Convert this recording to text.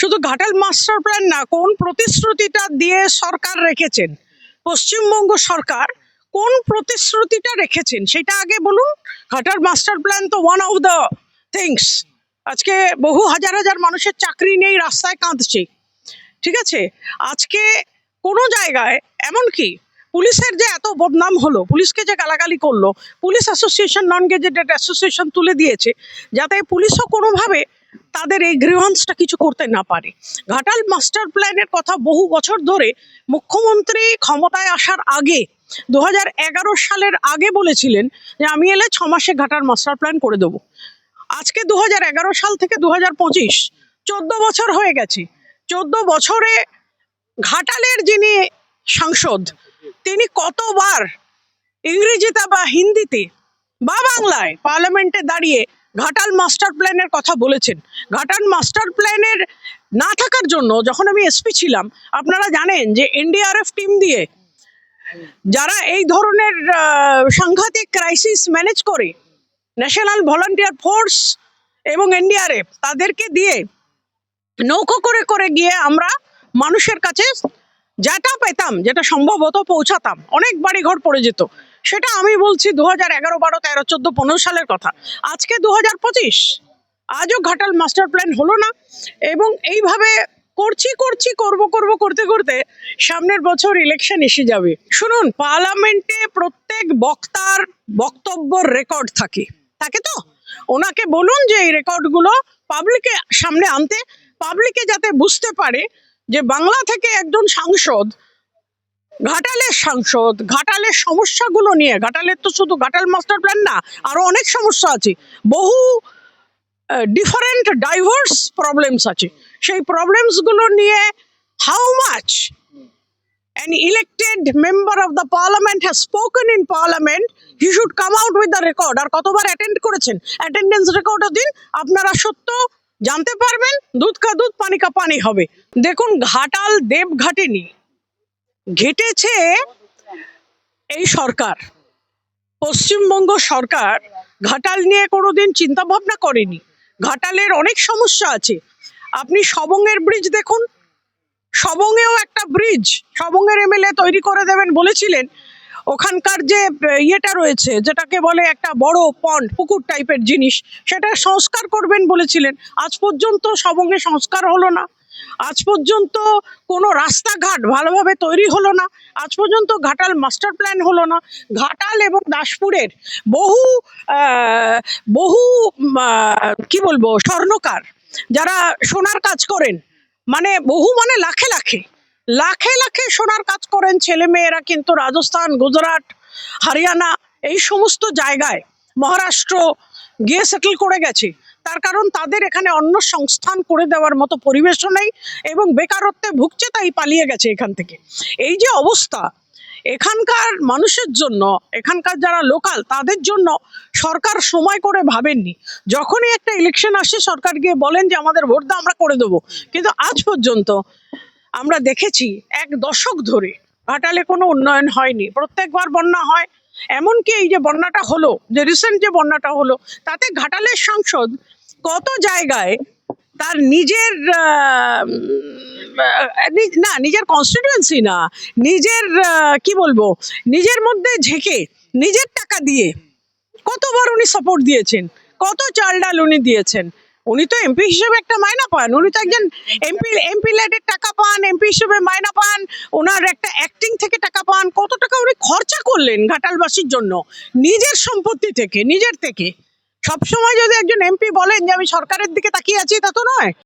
শুধু Ghatal master plan না, কোন প্রতিশ্রুতিটা দিয়ে সরকার রেখেছেন? পশ্চিমবঙ্গ সরকার কোন প্রতিশ্রুতিটা রেখেছেন? সেটা আগে বলুন। ঘাটাল মাস্টার প্ল্যান তো ওয়ান অফ দ্য থিংস আজকে বহু হাজার হাজার মানুষের চাকরি নেই রাস্তায় কাঁদছে। ঠিক আছে? আজকে কোনো জায়গায়, এমন কি, পুলিশের যে এত বদনাম হলো, পুলিশকে যে গালাগালি করল, police association, non gazetted association তুলে দিয়েছে, যাতে পুলিশও কোনোভাবে তাদের এই গ্রিভান্সটা কিছু করতে না পারে। ঘাটাল মাস্টার প্ল্যানের কথা বহু বছর ধরে মুখ্যমন্ত্রী ক্ষমতায় আসার আগে, দু হাজার এগারো সালের আগে বলেছিলেন যে, আমি এলে ছ মাসে ঘাটাল মাস্টার প্ল্যান করে দেবো। আজকে দু হাজার এগারো সাল থেকে দু হাজার পঁচিশ, চোদ্দ বছর হয়ে গেছে। চোদ্দ বছরে ঘাটালের যিনি সাংসদ, তিনি কতবার ইংরেজিতে বা হিন্দিতে বা বাংলায় পার্লামেন্টে দাঁড়িয়ে ঘাটাল মাস্টার প্ল্যানের কথা বলেছেন। ঘাটাল মাস্টার প্ল্যানের না থাকার জন্য যখন আমি এসপি ছিলাম, আপনারা জানেন যে এনডিআরএফ টিম দিয়ে যারা এই ধরনের সাংঘাতিক ক্রাইসিস ম্যানেজ করে ন্যাশনাল ভলান্টিয়ার ফোর্স এবং এনডিআরএফ তাদেরকে দিয়ে নৌকো করে করে গিয়ে আমরা মানুষের কাছে যেটা পেতাম, যেটা সম্ভব হতো পৌঁছাতাম। অনেক বাড়ি ঘর পড়ে যেত। সেটা আমি বলছি দু হাজার এগারো, বারো, তেরো, চোদ্দ, পনেরো সালের কথা। আজকে দু হাজার পঁচিশ। আজও ঘাটাল মাস্টার প্ল্যান হলো না এবং এইভাবে করছি করছি, করব করব, করতে করতে সামনের বছর ইলেকশন এসে যাবে। শুনুন পার্লামেন্টে প্রত্যেক বক্তার বক্তব্যর রেকর্ড থাকে। থাকে তো? ওনাকে বলুন যে এই রেকর্ডগুলো পাবলিকে সামনে আনতে পাবলিকে যাতে বুঝতে পারে যে বাংলা থেকে একজন সাংসদ ঘাটালের সাংসদ ঘাটালের সমস্যাগুলো নিয়ে ঘাটালের তো শুধু ঘাটাল মাস্টার প্ল্যান না, আরও অনেক সমস্যা আছে। বহু ডিফারেন্ট ডাইভার্স প্রবলেমস আছে। সেই প্রবলেমসগুলো নিয়ে how much an elected member of the parliament has spoken in parliament, he should come out with the record আর কতবার অ্যাটেন্ড করেছেন? অ্যাটেন্ডেন্স রেকর্ডও দিন। আপনারা সত্য জানতে পারবেন, দুধ কা দুধ, পানি কা পানি হবে। দেখুন, ঘাটাল দেব ঘাটেনি ঘেটেছে এই সরকার, পশ্চিমবঙ্গ সরকার ঘাটাল নিয়ে কোনোদিন চিন্তা ভাবনা করেনি। ঘাটালের অনেক সমস্যা আছে। আপনি সবংয়ের ব্রিজ দেখুন সবংয়েও একটা ব্রিজ সবংয়ের এমএলএ তৈরি করে দেবেন বলেছিলেন ওখানকার যে ইয়েটা রয়েছে, যেটাকে বলে একটা বড় পন্ড পুকুর টাইপের জিনিস, সেটা সংস্কার করবেন বলেছিলেন। আজ পর্যন্ত সবঙ্গে সংস্কার হলো না। আজ পর্যন্ত কোনো রাস্তাঘাট ভালোভাবে তৈরি হলো না। আজ পর্যন্ত ঘাটাল মাস্টার প্ল্যান হলো না। ঘাটাল এবং দাসপুরের বহু বহু কি বলব, স্বর্ণকার, যারা সোনার কাজ করেন মানে বহু মানে লাখে লাখে। লাখে লাখে সোনার কাজ করেন ছেলে মেয়েরা কিন্তু রাজস্থান, গুজরাট, হরিয়ানা, এই সমস্ত জায়গায় মহারাষ্ট্র গিয়ে সেটেল করে গেছে। তার কারণ তাদের এখানে অন্য সংস্থান করে দেওয়ার মতো পরিবেশও নেই এবং বেকারত্বে ভুগছে তাই পালিয়ে গেছে এখান থেকে। এই যে অবস্থা, এখানকার মানুষের জন্য, এখানকার যারা লোকাল, তাদের জন্য সরকার সময় করে ভাবেননি। যখনই একটা ইলেকশন আসে, সরকার গিয়ে বলেন যে আমাদের ভোট দাও, আমরা করে দেবো। কিন্তু আজ পর্যন্ত আমরা দেখেছি এক দশক ধরে ঘাটালে কোনো উন্নয়ন হয়নি। প্রত্যেকবার বন্যা হয়। এমনকি এই যে বন্যাটা হলো, যে রিসেন্ট যে বন্যাটা হলো, তাতে ঘাটালের সাংসদ কত জায়গায় তার নিজের নি- নিজের কনস্টিটিউয়েন্সি না, নিজের কি বলব, নিজের মধ্যে ঝেঁকে, নিজের টাকা দিয়ে কতবার উনি সাপোর্ট দিয়েছেন, কত চাল ডাল উনি দিয়েছেন। উনি তো এমপি হিসেবে একটা মাইনা পান। উনি তো একজন এমপি এমপি ল্যাডের টাকা পান, এমপি হিসেবে মাইনা পান। ওনার একটা অ্যাক্টিং থেকে টাকা পান। কত টাকা উনি খরচা করলেন ঘাটালবাসীর জন্য? নিজের সম্পত্তি থেকে, নিজের থেকে। সবসময় যদি একজন এমপি বলেন যে, আমি সরকারের দিকে তাকিয়ে আছি, তা তো নয়।